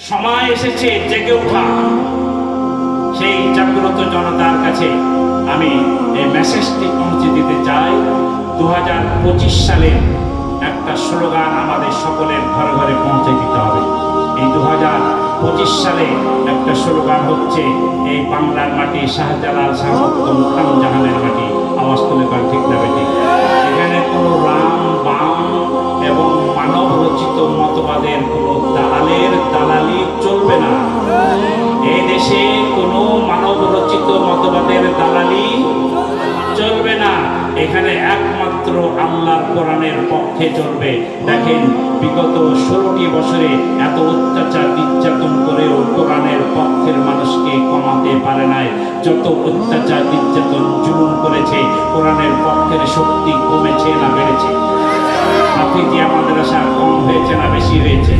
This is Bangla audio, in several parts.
সময় এসেছে জেগে ওঠা। সেই জাগ্রত জনতার কাছে আমি এই মেসেজটি পৌঁছে দিতে চাই। দু সালে একটা স্লোগান আমাদের সকলের ঘরে ঘরে পৌঁছে দিতে হবে। এই দু পঁচিশ সালে একটা স্লোগান হচ্ছে, এই বাংলার মাটি শাহজালাল শাহমুক্তম খান জাহানের মাটি। আওয়াজ তুলে কর ঠিক না বেঠিক। এখানে কোনো রাম রচিত দালালি চলবে না। এখানে একমাত্র আল্লাহর কোরআনের পক্ষে চলবে। দেখেন, বিগত ষোলোটি বছরে এত অত্যাচার, নির্যাতন করেও কোরআনের পক্ষের মানুষকে কমাতে পারে নাই। যত অত্যাচার, নির্যাতন, জুলুম করেছে, কোরআনের পক্ষের শক্তি কমেছে না বেড়েছে। হাফিজিয়া মাদ্রাসা কম হয়েছে না বেশি হয়েছে?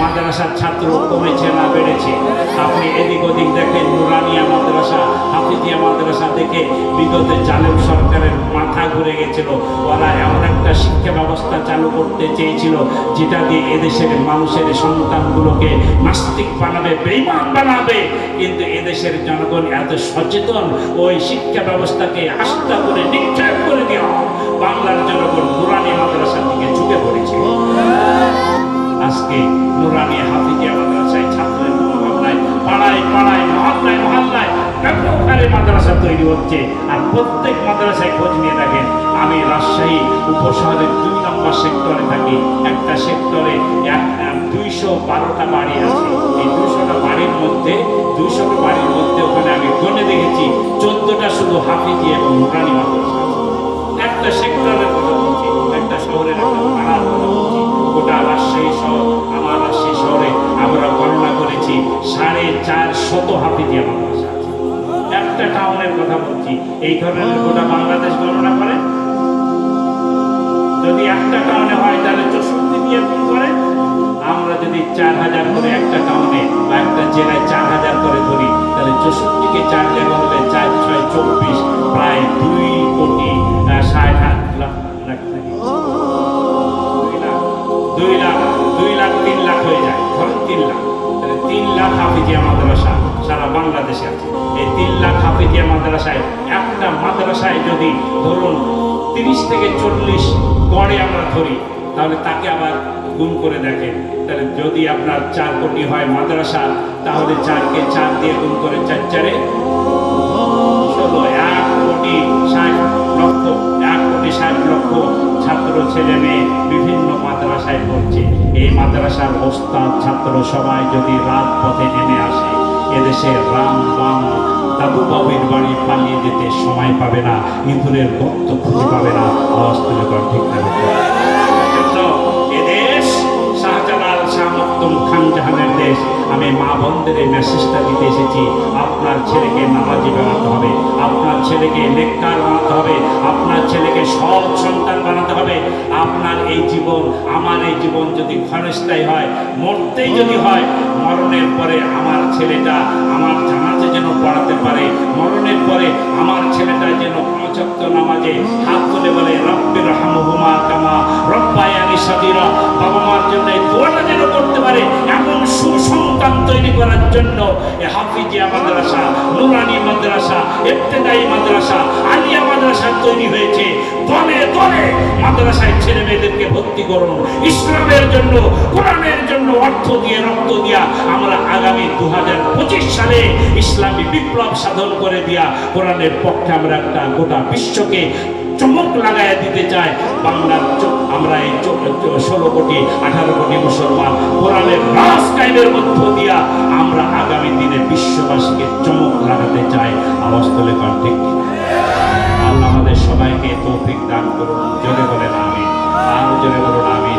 মাদ্রাসার ছাত্র কমেছে না বেড়েছে? আপনি এদিক ওদিক দেখেন, নুরানিয়া মাদ্রাসা হাফিজিয়া মাদ্রাসা থেকে বিগত জালেম সরকারের মাথা ঘুরে গেছিল। ওরা এমন একটা শিক্ষা ব্যবস্থা চালু করতে চেয়েছিল, যেটা দিয়ে এদেশের মানুষের সন্তানগুলোকে নাস্তিক বানাবে বেইমান বানাবে। কিন্তু এদেশের জনগণ এত সচেতন, ওই শিক্ষা ব্যবস্থাকে আস্থা করে নিক্ষেপ করে দেওয়া তৈরি হচ্ছে। আর প্রত্যেক মাদ্রাসায় খোঁজ নিয়ে দেখেন আমি রাজশাহী উপশহরের দুই নম্বর সেক্টরে থাকি। একটা সেক্টরে দুইশো বারোটা বাড়ি আছে। এই দুইশোটা বাড়ির মধ্যে, দুইশোটা বাড়ির মধ্যে ওখানে আমি গণে দেখেছি। চোদ্দটা শুধু হাফিজি এবং নুরানি মাদ্রাসা। একটা সেক্টরের কথা বলছি, একটা শহরের গোটা রাজশাহী শহর, আমার রাজশাহী শহরে আমরা গণনা করেছি, সাড়ে চার শত হাফিজিয়া মাদ্রাসা একটা টাউনের কথা বলছি। এই ধরনের গোটা বাংলাদেশ গণনা করে। যদি একটা টাউনে হয় তাহলে চৌষট্টি দিয়ে গুণ করে। আমরা যদি চার হাজার করে একটা টাউনে বা একটা জেলায় চার হাজার করে ধরি তাহলে চৌষট্টিকে চার দিয়ে করলে চার ছয় চব্বিশ প্রায় দুই কোটি ষাট হাত লাখ লাখ দুই লাখ দুই লাখ তিন লাখ হয়ে যায়। ধরেন তিন লাখ। তাহলে তিন লাখ হাফিজিয়া মাদ্রাসা সারা বাংলাদেশে আছে। এই তিন মাদ্রাসায়, একটা মাদ্রাসায় যদি ধরুন তিরিশ থেকে চল্লিশ গড়ে আমরা ধরি, তাহলে তাকে আবার গুণ করে দেখেন তাহলে যদি আপনার চার কোটি হয় মাদ্রাসা, তাহলে চারকে চার দিয়ে গুণ করে চার চারে ষোলো, এক কোটি ষাট লক্ষ, এক কোটি ষাট লক্ষ ছাত্র, ছেলে, মেয়ে বিভিন্ন মাদ্রাসায় পড়ছে। এই মাদ্রাসার ওস্তাদ, ছাত্র সবাই যদি রাত পথে নেমে আসে, এদেশে রাম, বাম যেতে সময় পাবে না, ইঁদুরের গর্ত খুঁজে পাবে না ঠিক না আমি মা বোনদের এই মেসেজটা দিতে এসেছি, আপনার ছেলেকে নামাজি বানাতে হবে, আপনার ছেলেকে বানাতে হবে, আপনার ছেলেকে সৎ সন্তান বানাতে হবে। আপনার এই জীবন, আমার এই জীবন যদি ক্ষণস্থায়ী হয়, মরতেই যদি হয়, মরণের পরে আমার ছেলেটা, আমার জানাজে যেন পড়াতে পারে। মরণের পরে আমার ছেলেটা যেন পঁচাত্ত নামাজে হাত তুলে বলে রব্বির রহমহুমা কামা রব্বায়ানি সাদিরা বাবা মার জন্য এই দোয়াটা যেন করতে পারে, এমন সুসন্তান তৈরি করার জন্য। এ হাফিজিয়া মাদ্রাসা, নুরানি মাদ্রাসা ইবতেদাই মাদ্রাসা, আলিয়া মাদ্রাসা তৈরি হয়েছে। দলে দলে মাদ্রাসায় ছেলে মেয়েদেরকে ভর্তি করুন। ইসলামের জন্য, কোরআনের জন্য অর্থ দিয়ে, রক্ত দিয়া আমরা আগামী দু সালে ইসলামী বিপ্লব সাধন করে দিয়া কোরআনের পক্ষে আমরা একটা গোটা বিশ্বকে চমক লাগায় দিতে চাই। বাংলার আমরা এই ষোলো কোটি, আঠারো কোটি মুসলমান কোরআনের রাজ কায়েমের মধ্য দিয়া আমরা আগামী দিনে বিশ্ববাসীকে চমক লাগাতে চাই। আওয়াজ তুলে কর আল্লাহ আমাদের সবাইকে তৌফিক দান করুন। জোরে বলেন আমি আর জোরে বলুন আমি